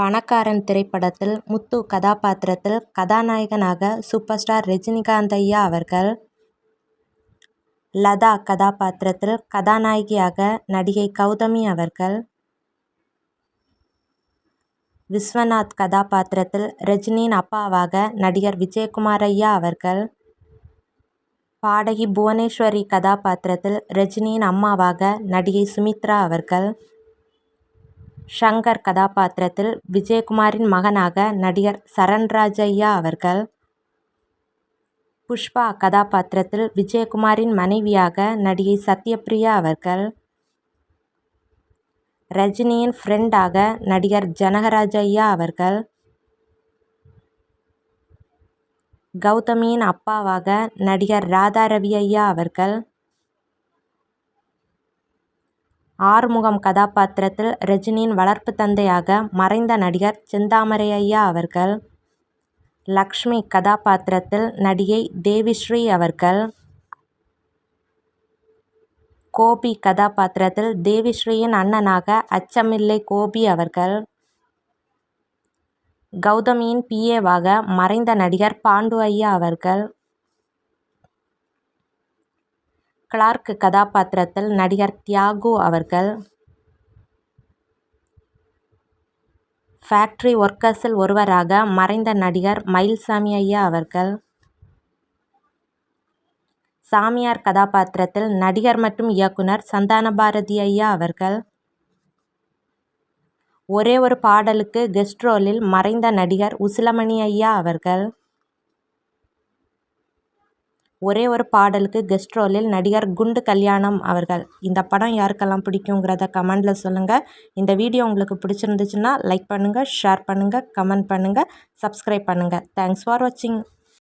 பணக்காரன் திரைப்படத்தில் முத்து கதாபாத்திரத்தில் கதாநாயகனாக சூப்பர் ஸ்டார் ரஜினிகாந்த் ஐயா அவர்கள் லதா கதாபாத்திரத்தில் கதாநாயகியாக நடிகை கௌதமி அவர்கள் விஸ்வநாத் கதாபாத்திரத்தில் ரஜினியின் அப்பாவாக நடிகர் விஜயகுமார் ஐயா அவர்கள் பாடகி புவனேஸ்வரி கதாபாத்திரத்தில் ரஜினியின் அம்மாவாக நடிகை சுமித்ரா அவர்கள் ஷங்கர் கதாபாத்திரத்தில் விஜயகுமாரின் மகனாக நடிகர் சரண்ராஜ் ஐயா அவர்கள். புஷ்பா கதாபாத்திரத்தில் விஜயகுமாரின் மனைவியாக நடிகை சத்யபிரியா அவர்கள். ரஜினியின் ஃப்ரெண்டாக நடிகர் ஜனகராஜ் ஐயா அவர்கள். கௌதமியின் அப்பாவாக நடிகர் ராதாரவி ஐயா அவர்கள். ஆறுமுகம் கதாபாத்திரத்தில் ரஜினியின் வளர்ப்பு தந்தையாக மறைந்த நடிகர் செந்தாமரை ஐயா அவர்கள் லக்ஷ்மி கதாபாத்திரத்தில் நடிகை தேவிஸ்ரீ அவர்கள் கோபி கதாபாத்திரத்தில் தேவிஸ்ரீயின் அண்ணனாக அச்சமில்லை கோபி அவர்கள் கௌதமியின் பிஏவாக மறைந்த நடிகர் பாண்டு ஐயா அவர்கள் கிளார்க் கதாபாத்திரத்தில் நடிகர் தியாகு அவர்கள். ஃபேக்டரி ஒர்க்கர்ஸில் ஒருவராக மறைந்த நடிகர் மயில்சாமி ஐயா அவர்கள். சாமியார் கதாபாத்திரத்தில் நடிகர் மற்றும் இயக்குனர் சந்தானபாரதி ஐயா அவர்கள். ஒரே ஒரு பாடலுக்கு கெஸ்ட் ரோலில் மறைந்த நடிகர் உசிலமணி ஐயா அவர்கள். ஒரே ஒரு பாடலுக்கு கெஸ்ட் ரோலில் நடிகர் குண்டு கல்யாணம் அவர்கள். இந்த படம் யாருக்கெல்லாம் பிடிக்குங்கிறத கமெண்டில் சொல்லுங்கள் இந்த வீடியோ உங்களுக்கு பிடிச்சிருந்துச்சுன்னா லைக் பண்ணுங்கள் ஷேர் பண்ணுங்கள் கமெண்ட் பண்ணுங்கள் சப்ஸ்கிரைப் பண்ணுங்கள் தேங்க்ஸ் ஃபார் வாட்சிங்